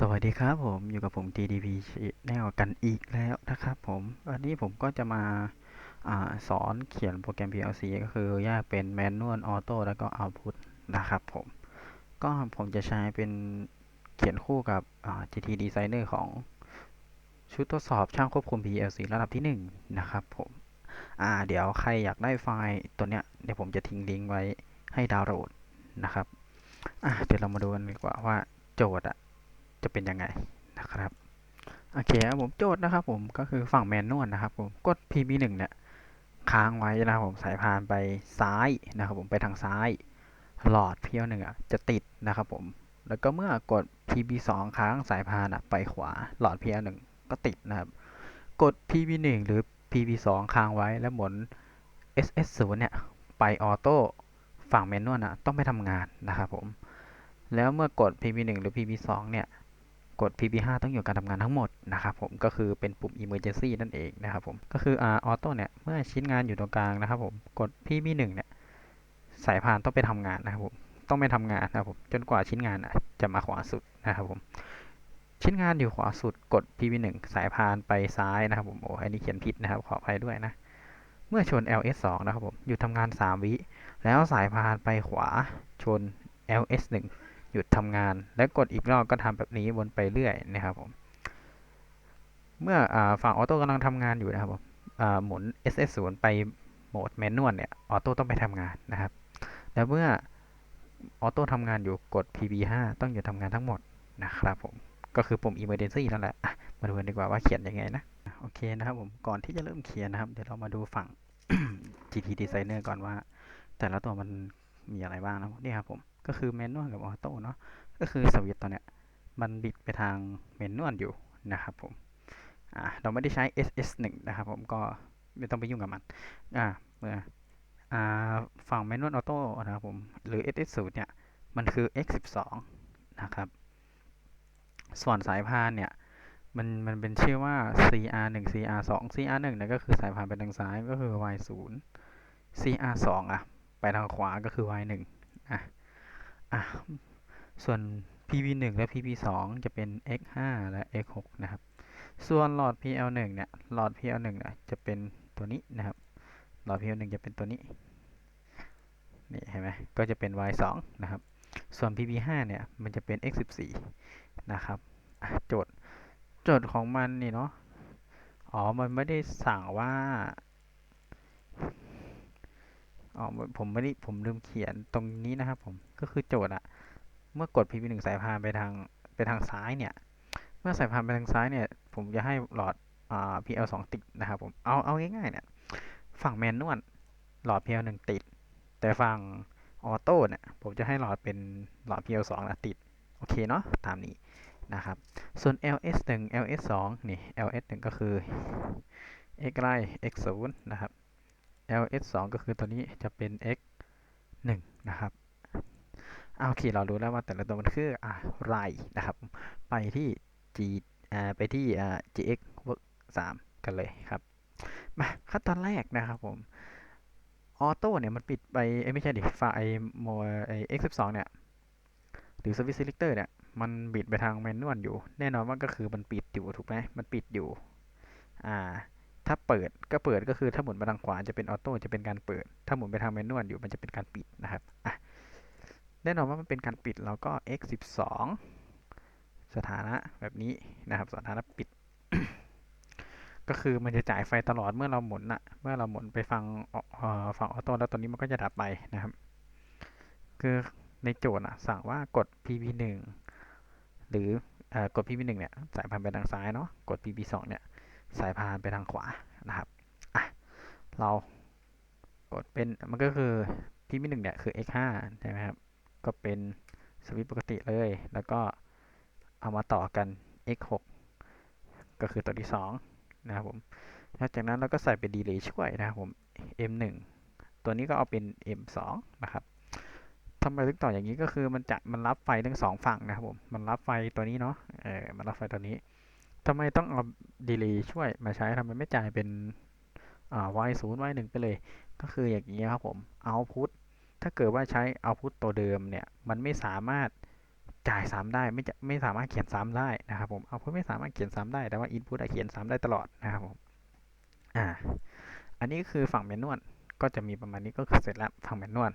สวัสดีครับผมอยู่กับผม TDP Channel กันอีกแล้วนะครับผม วันนี้ผมก็จะมาอาสอนเขียนโปรแกรม PLC ก็คือแยกเป็น Manual Auto แล้วก็ Output นะครับผม ก็ผมจะใช้เป็นเขียนคู่กับ GT Designer ของชุดทดสอบช่างควบคุม PLC ระดับที่ 1 นะครับผม อ่าเดี๋ยวใครอยากได้ไฟล์ตัวเนี้ยเดี๋ยวผมจะทิ้งลิงก์ไว้ให้ดาวน์โหลดนะครับ อะเดี๋ยวเรามาดูกันดีกว่าว่าโจทย์อะ จะเป็นยังไงนะครับโอเคครับผมโจทย์นะครับผมก็คือฝั่งแมนนวลนะครับผมกด PB1 เนี่ยค้างไว้นะครับผมสายพานไปซ้ายนะครับผมไปทางซ้ายหลอด PL1 อะจะติดนะครับผมแล้วก็เมื่อกด PB2 ค้างสายพานอะไปขวาหลอด PL1 ก็ติดนะครับกด PB1 หรือ PB2 ค้างไว้แล้วหมุน SS0 เนี่ยไปออโต้ฝั่งแมนนวลอะต้องไปทำงานนะครับผมแล้วเมื่อกด PB1 หรือ PB2 เนี่ย กด PB5 ต้องอยู่การทำงานทั้งหมดนะครับผมก็คือเป็นปุ่ม Emergency นั่นเองนะครับผมก็คืออ่าออโต้เนี่ยเมื่อชิ้นงานอยู่ตรงกลางนะครับผมกด PB1 เนี่ยสายพานต้องไปทำงานนะครับผมต้องไปทำงานนะครับผมจนกว่าชิ้นงานจะมาขวาสุดนะครับผมชิ้นงานอยู่ขวาสุดกด PB1 สายพานไปซ้ายนะครับผมโอ้อันนี้เขียนผิดนะครับขออภัยด้วยนะเมื่อชน LS2 นะครับผมหยุดทำงาน 3 วิ แล้วสายพานไปขวาชน LS1 หยุดทำงาน และกดอีกรอบก็ทำแบบนี้วนไปเรื่อยนะครับผมเมื่ออฝั่งออโต้กำลังทำงานอยู่นะครับผมหมุน SS0 ไปโหมดแมนนวลเนี่ยออโต้ต้องไปทำงานนะครับ แล้วเมื่อออโต้ทำงานอยู่กด PB5 ต้องหยุดทำงานทั้งหมดนะครับผมก็คือปุ่ม Emergency นั่นแหละมาดูกันดีกว่าว่าเขียนยังไงนะโอเคนะครับผมก่อนที่จะเริ่มเขียนนะครับ เดี๋ยวเรามาดูฝั่ง GT Designer ก่อนว่า แต่ละตัวมันมีอะไรบ้างนะนี่ครับผม ก็คือแมนนวลกับออโต้เนาะก็คือสวิตตัวเนี้ยมันบิดไปทางแมนนวลอยู่นะครับผมอ่าเราไม่ได้ใช้ SS1 นะครับผมก็ไม่ต้องไปยุ่งกับมันอ่าเมื่ออ่าฝั่งแมนนวลออโต้นะครับผมหรือ SS0 เนี่ยมันคือ X12 นะครับส่วนสายพานเนี่ยมันมันเป็นชื่อว่า CR1 CR2 CR1 เนี่ยก็คือสายพานไปทางซ้ายก็คือ Y0 CR2 อะ ไปทางขวาก็คือ Y1 อะ อะส่วน PV1 และ PV2 จะเป็น X5 และ X6 นะครับ ส่วนหลอด PL1 เนี่ย หลอด PL1 เนี่ยจะเป็นตัวนี้นะครับ หลอด PL1 จะเป็นตัวนี้ นี่เห็นไหมก็จะเป็น Y2 นะครับ ส่วน PV5 เนี่ย มันจะเป็น X14 นะครับโจทย์ โจทย์ของมันนี่เนาะ อ๋อ มันไม่ได้สั่งว่า อ๋อผมไม่ได้ผมลืมเขียนตรงนี้นะครับผมก็คือโจทย์อะเมื่อกด PV1 สายพานไปทางไปทางซ้ายเนี่ย เมื่อสายพานไปทางซ้ายเนี่ย ผมจะให้หลอดอ่า PL2 ติดนะครับผมเอาเอาง่ายๆเนี่ยฝั่งแมนนวลหลอด PL1 ติด แต่ฝั่งออโต้เนี่ยผมจะให้หลอดเป็นหลอด PL2 นะติดโอเคเนาะตามนี้นะครับ ส่วน LS1 LS2 นี่ LS1 ก็คือ x ไล่ x0 นะครับ LS2 ก็คือตัวนี้จะเป็น x1 นะครับโอเคเรารู้แล้วว่าแต่ละตัวมันคืออะไรนะครับ ไปที่ G ไปที่ GX work 3กันเลยครับมาขั้นตอนแรกนะครับผมออโต้เนี่ยมันปิดไปไม่ใช่ดิไฟโมไอ X12 เนี่ยหรือ Service Selector เนี่ยมันบิดไปทางแมนนวลอยู่ แน่นอนว่าก็คือมันปิดอยู่ถูกไหมมันปิดอยู่ อ่า ถ้าเปิดก็เปิดก็คือถ้าหมุนไปทางขวาจะเป็นออโต้จะเป็นการเปิด ถ้าหมุนไปทางแมนนวลอยู่มันจะเป็นการปิดนะครับอะแน่นอนว่ามันเป็นการปิดเราก็ x 12สถานะแบบนี้นะครับ สถานะปิด ก็คือมันจะจ่ายไฟตลอดเมื่อเราหมุนอะเมื่อเราหมุนไปฟังฝั่งออโต้แล้วตัวนี้มันก็จะดับไปนะครับ คือในโจทย์อะสั่งว่ากด pv1 หรือกด pv1 เนี่ยสายพานไปทางซ้ายเนาะกด pv2 เนี่ย สายพานไปทางขวานะครับอะเรากดเป็นมันก็คือ pv1 เนี่ยคือ x5 ใช่ไหมครับก็เป็นสวิตปกติเลย แล้วก็เอามาต่อกัน x 6ก็คือตัวที่2นะครับผมแล้วจากนั้นเราก็ใส่เป็นดีเลย์ช่วยนะครับผม m 1ตัวนี้ก็เอาเป็น m 2นะครับทำไมถึงต่ออย่างนี้ก็คือมันจะมันรับไฟทั้งสองฝั่งนะครับผมมันรับไฟตัวนี้เนาะเออมันรับไฟตัวนี้ ทำไมต้องเอาดีเลย์ช่วยมาใช้ทำไมไม่จ่ายเป็นอ่า y 0 y 1ไปเลย ก็คืออย่างนี้ครับผม output ถ้าเกิดว่าใช้ output ตัวเดิมเนี่ย มันไม่สามารถจ่ายซ้ำได้ไม่จะไม่สามารถเขียนซ้ำได้นะครับผมเอาพุทไม่สามารถเขียนซ้ำได้แต่ว่า input เขียนซ้ำได้ตลอดนะครับผมอ่าอันนี้คือฝั่งแมนนวลก็จะมีประมาณนี้ก็คือเสร็จแล้วฝั่งแมนนวล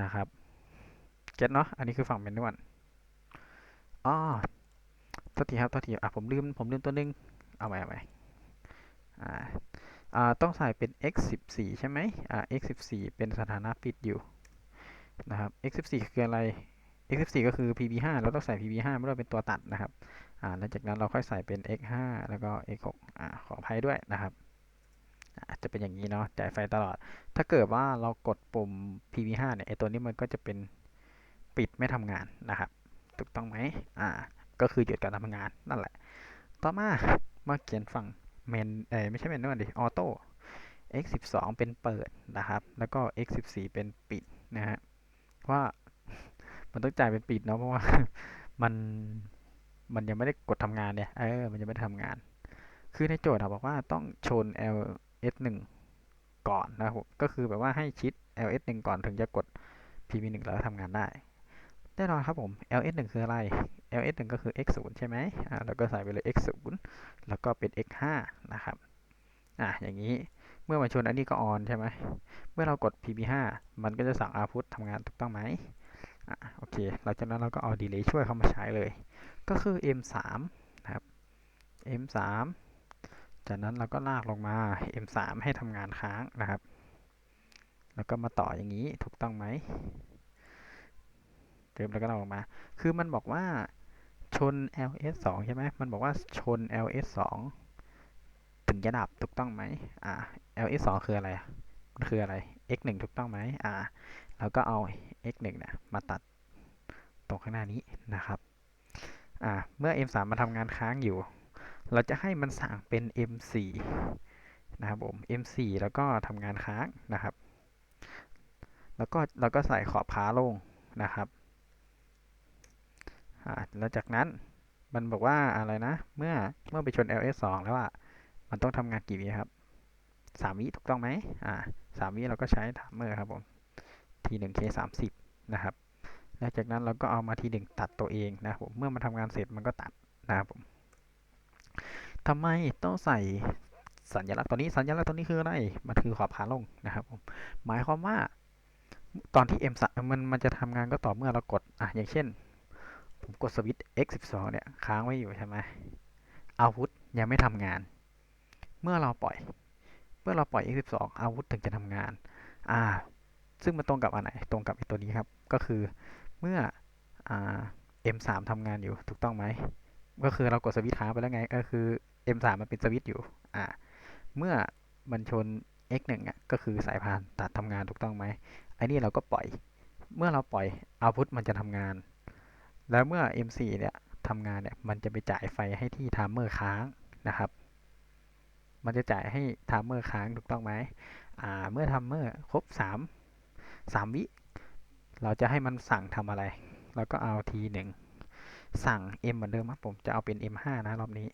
นะครับเก็ตเนาะอันนี้คือฝั่งแมนนวลอ๋อ ทษทีครับโทษทีอะผมลืมผมลืมตัวหนึง เอาใหม่เอาใหม่อ่าอ่าต้องใส่เป็น x 14ใช่ไหมอ่า x 14เป็นสถานะปิดอยู่นะครับ x 14คืออะไร x 14ก็คือ pb 5เราต้องใส่ pb 5เมื่อเป็นตัวตัดนะครับอ่าหลังจากนั้นเราค่อยใส่เป็น x 5แล้วก็ x 6อ่าขออภัยด้วยนะครับจะเป็นอย่างนี้เนาะจ่ายไฟตลอด ถ้าเกิดว่าเรากดปุ่ม pb 5เนี่ยไอตัวนี้มันก็จะเป็นปิดไม่ทำงานนะครับ ถูกต้องไหมอ่า ก็คือหยุดการทำงานนั่นแหละ ต่อมามาเขียนฝั่งเมนเอ้ไม่ใช่เมนนวลดิออโต้ x 12เป็นเปิดนะครับ แล้วก็ x 14เป็นปิดนะฮะว่ามันต้องจ่ายเป็นปิดเนาะเพราะว่ามันมันยังไม่ได้กดทำงานเนี่ยเออมันยังไม่ได้ทำงาน คือในโจทย์อะบอกว่าต้องชน ls 1ก่อนนะครับก็คือแบบว่าให้ชิด ls 1ก่อนถึงจะกด pv 1แล้วทำงานได้แน่นอนครับผม ls 1คืออะไร ls 1ก็คือ x 0ใช่ไหมอ่าแล้วก็ใส่ไปเลย x 0แล้วก็เป็น x 5นะครับอะอย่างนี้เมื่อมาชนอันนี้ก็ออนใช่ไหมเมื่อเรากด pv 5มันก็จะสั่ง output ทำงานถูกต้องไหมอะโอเคหลังจากนั้นเราก็เอา delay ช่วยเข้ามาใช้เลย ก็คือ m 3นะครับ m 3จากนั้นเราก็ลากลงมา m 3ให้ทำงานค้างนะครับ แล้วก็มาต่ออย่างนี้ถูกต้องไหมเติมแล้วก็ลากลงมา คือมันบอกว่า ชน ls 2ใช่ไหมมันบอกว่าชน ls 2ถึงจะดับถูกต้องไหมอ่า ls 2คืออะไรมันคืออะไร x 1ถูกต้องไหมอ่าแล้วก็เอา x 1เนี่ยมาตัดตรงข้างหน้านี้นะครับอ่าเมื่อ m 3มาทำงานค้างอยู่ เราจะให้มันสั่งเป็น m 4นะครับผม m 4แล้วก็ทำงานค้างนะครับ แล้วก็เราก็ใส่ขอบขาลงนะครับ แล้วจากนั้นมันบอกว่าอะไรนะ เมื่อเมื่อไปชน ls 2แล้วอะมันต้องทำงานกี่วิครับสามวิถูกต้องไหมอ่าสามวิเราก็ใช้ไทม์เมอร์ครับผมทีหนึ่ง k สามสิบนะครับแล้วจากนั้นเราก็เอามาทีหนึ่งตัดตัวเองนะครับผมเมื่อมันทำงานเสร็จมันก็ตัดนะครับผมทำไมต้องใส่สัญลักษณ์ตัวนี้สัญลักษณ์ตัวนี้คืออะไร มันคือขอบขาลงนะครับผมหมายความว่าตอนที่ M มันมันจะทำงานก็ต่อเมื่อเรากดอะอย่างเช่น ผมกดสวิตช์ X 12เนี่ยค้างไว้อยู่ใช่ไหมอาวุธยังไม่ทำงาน เมื่อเราปล่อย เมื่อเราปล่อย X 12อาวุธถึงจะทำงาน อ่า ซึ่งมันตรงกับอันไหน ตรงกับไอตัวนี้ครับ ก็คือเมื่ออ่า M3 ทำงานอยู่ ถูกต้องไหม ก็คือเรากดสวิตช์ค้างไปแล้วไง ก็คือ M3 มันเป็นสวิตช์อยู่ อ่า เมื่อมันชน X1 อะ ก็คือสายพานตัดทำงานถูกต้องไหมไอ้นี่เราก็ปล่อย เมื่อเราปล่อยเอาพุทมันจะทำงาน แล้วเมื่อ M4 เนี่ยทำงานเนี่ยมันจะไปจ่ายไฟให้ที่ไทม์เมอร์ค้างนะครับ มันจะจ่ายให้ไทม์เมอร์ค้างถูกต้องไหมอ่าเมื่อไทม์เมอร์ครบสามสามวิ เราจะให้มันสั่งทำอะไรเราก็เอาทีหนึ่งสั่ง m เหมือนเดิมครับผมจะเอาเป็น m 5 นะรอบนี้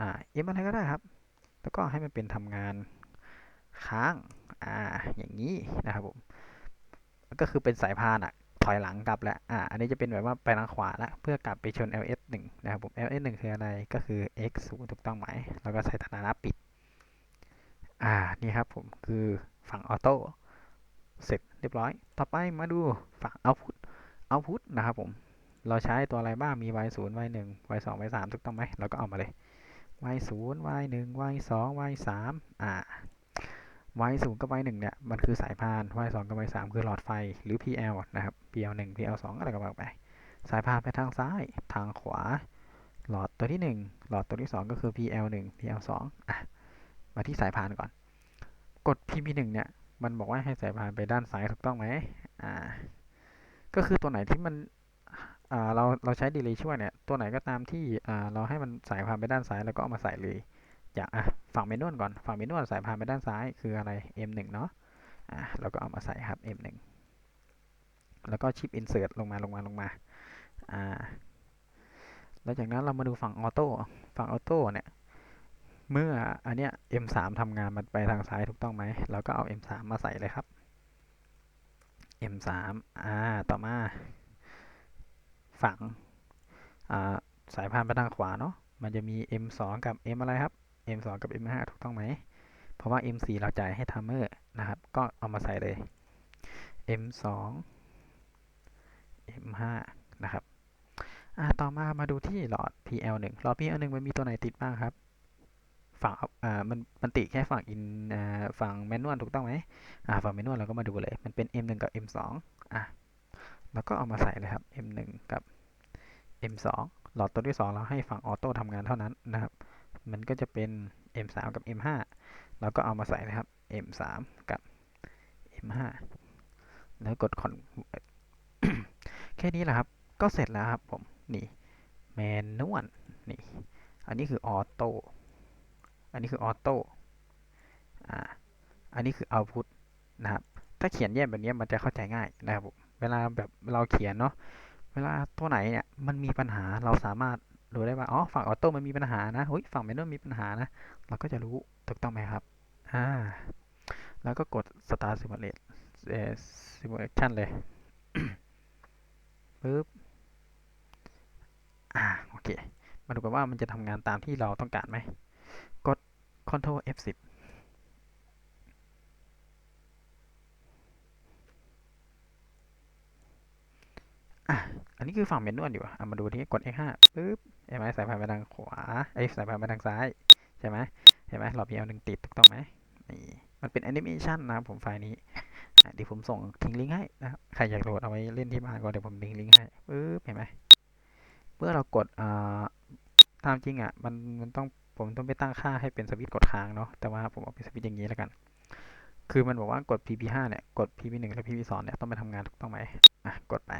อ่า m อะไรก็ได้ครับ แล้วก็ให้มันเป็นทำงานค้างอ่าอย่างนี้นะครับผมก็คือเป็นสายพานอะ ถอยหลังกลับแล้ว อ่า อันนี้จะเป็นแบบว่าไปทางขวาแล้วเพื่อกลับไปชน ls 1นะครับผม ls 1คืออะไร ก็คือ x 0ถูกต้องไหม แล้วก็ใส่ฐานะปิด อ่า นี่ครับผมคือฝั่งออโต้ เสร็จเรียบร้อย ต่อไปมาดูฝั่ง output output นะครับผม เราใช้ตัวอะไรบ้าง มี y 0 y 1 y 2 y 3ถูกต้องไหม เราก็เอามาเลย y 0 y 1 y 2 y 3อ่า y 0กับ y 1เนี่ยมันคือสายพาน y 2กับ y 3คือหลอดไฟหรือ PL นะครับ PL 1 PL 2องอะไรก็ว่าไป สายพานไปทางซ้ายทางขวา หลอดตัวที่1หลอดตัวที่2ก็คือ PL 1 PL 2อะมาที่สายพานก่อน กด PB 1เนี่ยมันบอกว่าให้สายพานไปด้านซ้ายถูกต้องไหมอ่าก็คือตัวไหนที่มันอ่าเราเราใช้ดีเลย์ช่วยเนี่ยตัวไหนก็ตามที่อ่าเราให้มันสายพานไปด้านซ้ายแล้วก็เอามาใส่เลย อย่างอะฝั่งเมนวลก่อนฝั่งเมนวลสายพานไปด้านซ้ายคืออะไร M1 เนาะอ่าเราก็เอามาใส่ครับ M1 แล้วก็ชิป insert ลงมาลงมาลงมาอ่าแล้วจากนั้นเรามาดูฝั่งออโต้ฝั่งออโต้เนี่ยเมื่ออันเนี้ย M3 ทำงานมันไปทางซ้ายถูกต้องไหมเราก็เอา M3 มาใส่เลยครับ M3 อ่าต่อมาฝั่งอ่าสายพานไปทางขวาเนาะมันจะมี M2 กับ M อะไรครับ M2 กับ M5 ถูกต้องไหม เพราะว่า M4 เราจ่ายให้ทัมเมอร์นะครับ ก็เอามาใส่เลย M2 M5 นะครับ อ่า ต่อมามาดูที่หลอด PL1 หลอด PL1 มันมีตัวไหนติดบ้างครับ ฝั่งอ่า มัน มันติดแค่ฝั่งอิน อ่า ฝั่งแมนนวลถูกต้องไหมอ่า ฝั่งแมนนวลเราก็มาดูเลย มันเป็น M1 กับ M2 อะแล้วก็เอามาใส่เลยครับ M1 กับ M2 หลอดตัวที่ 2 เราให้ฝั่งออโต้ทำงานเท่านั้นนะครับ มันก็จะเป็น M3 กับ M5 แล้วก็เอามาใส่นะครับ M3 กับ M5 แล้วกดคอนแค่นี้แหละครับ ก็เสร็จแล้วครับผม นี่แมนนวลนี่ อันนี้คือออโต้ อันนี้คือออโต้ อ่า อันนี้คือเอาพุตนะครับ ถ้าเขียนแยกแบบนี้มันจะเข้าใจง่ายนะครับผม เวลาแบบเราเขียนเนาะ เวลาตัวไหนเนี่ย มันมีปัญหาเราสามารถ รู้ได้ว่าอ๋อฝั่งออโต้มันมีปัญหานะเฮ้ยฝั่งแมนนวลมีปัญหานะ เราก็จะรู้ถูกต้องไหมครับอ่าแล้วก็กด start simulate เอ่อ simulation เลยปึ๊บอ่าโอเค มาดูกันว่ามันจะทำงานตามที่เราต้องการไหม กด Ctrl F10 อะอันนี้คือฝั่งเมนนวลอยู่อะมาดูที่กด F5 ปึ๊บ เห็นไหมสายพานไปทางขวาไอ้ยสายพานไปทางซ้ายใช่ไหมเห็นไหมหลอด PL หนึ่งติดถูกต้องไหมนี่มันเป็นแอนิเมชันนะครับผมไฟล์นี้เดี๋ยวผมส่งทิ้งลิงก์ให้นะครับใครอยากโหลดเอาไว้เล่นที่บ้านก็เดี๋ยวผมทิ้งลิงก์ให้ปึ๊บเห็นไหมเมื่อเรากดอ่าตามจริงอะมันมันต้องผมต้องไปตั้งค่าให้เป็นสวิตช์กดค้างเนาะแต่ว่าผมเอาเป็นสวิตช์อย่างนี้แล้วกัน คือมันบอกว่ากด PP5 เนี่ยกด PP1 และ PP2 เนี่ยต้องไปทำงานถูกต้องไหมอะกดไป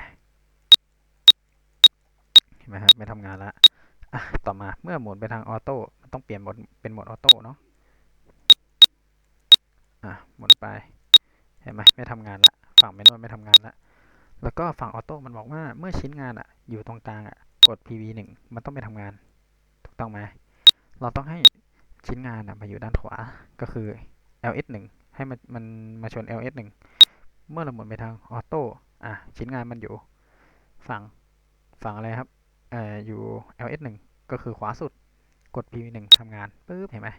เห็นไหมครับไม่ทำงานละ อะต่อมาเมื่อหมุนไปทางออโต้มันต้องเปลี่ยนโหมดเป็นโหมดออโต้เนาะอะหมุนไปเห็นไหมไม่ทำงานละฝั่งแมนนวลไม่ทำงานละแล้วก็ฝั่งออโต้มันบอกว่าเมื่อชิ้นงานอะอยู่ตรงกลางอะกด PV1 มันต้องไปทำงาน ถูกต้องไหมเราต้องให้ชิ้นงานอะมาอยู่ด้านขวาก็คือ LS1 ให้มันมันมาชน LS1 เมื่อเราหมุนไปทางออโต้อะชิ้นงานมันอยู่ฝั่งฝั่งอะไรครับ อ่ออยู่ LS1 ก็คือขวาสุดกด P1 ทำงานปึ๊บเห็นไหม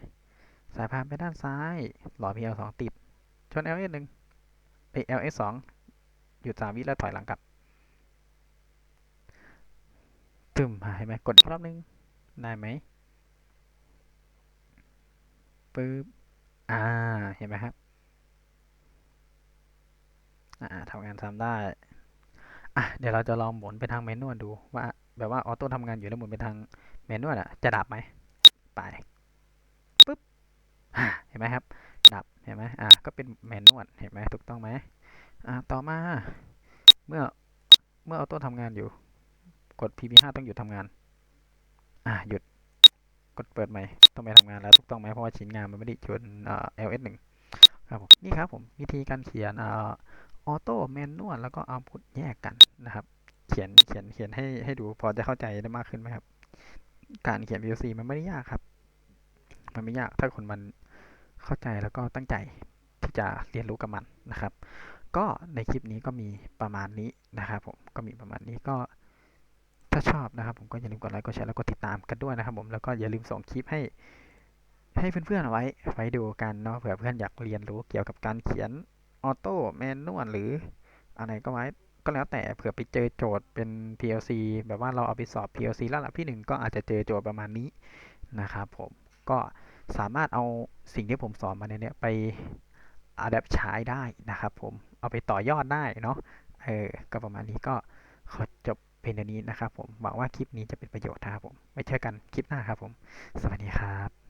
สายพานไปด้านซ้ายหล่อ PL2 ติด ชน LS1 ไป LS2 หยุด3วิแล้วถอยหลังกลับตึมเห็นไหมกดอีกรอบนึงได้ไหมปึ๊บ อ่า เห็นไหมครับ อ่าทำงานซ้ำได้ อะเดี๋ยวเราจะลองหมุนไปทางแมนนวลดูว่าแบบว่าออโต้ทำงานอยู่แล้วหมุนไปทางแมนูอะจะดับไหมไปปึ๊บเห็นไหมครับ ดับเห็นไหมอ่าก็เป็นแมนนวลเห็นไหมถูกต้องไหมอ่าต่อมาเมื่อเมื่อออโต้ทำงานอยู่ กด PP5 ต้องหยุดทำงานอ่าหยุดกดเปิดใหม่ต้องไปทำงานแล้วถูกต้องไหมเพราะว่าชิ้นงานมันไม่ได้ชนเอ่อ LS1 ครับผมนี่ครับผมวิธีการเขียนเอ่อ ออโต้แมนนวลแล้วก็เอาพุทแยกกันนะครับ เขียนเขียนเขียนให้ให้ดูพอจะเข้าใจได้มากขึ้นไหมครับ การเขียน VLC มันไม่ได้ยากครับ มันไม่ยากถ้าคนมันเข้าใจแล้วก็ตั้งใจที่จะเรียนรู้กับมันนะครับ ก็ในคลิปนี้ก็มีประมาณนี้นะครับผมก็มีประมาณนี้ก็ถ้าชอบนะครับ ผมก็อย่าลืมกดไลค์กดแชร์แล้วก็ติดตามกันด้วยนะครับ ผมแล้วก็อย่าลืมส่งคลิปให้ให้เพื่อนๆเอาไว้ไว้ดูกันเนาะเผื่อเพื่อนอยากเรียนรู้เกี่ยวกับการเขียน ออโต้แมนนวลหรืออะไรก็ไว้ก็แล้วแต่เผื่อไปเจอโจทย์เป็น PLC แบบว่าเราเอาไปสอบ PLC ระดับที่หนึ่งก็อาจจะเจอโจทย์ประมาณนี้นะครับผมก็สามารถเอาสิ่งที่ผมสอนมาในเนี้ยไปอัดแอปใช้ได้นะครับผมเอาไปต่อยอดได้เนาะเออก็ประมาณนี้ก็ขอจบเพียงเท่านี้นะครับผมหวังว่าคลิปนี้จะเป็นประโยชน์นะครับผมไว้เจอกันคลิปหน้าครับผม สวัสดีครับ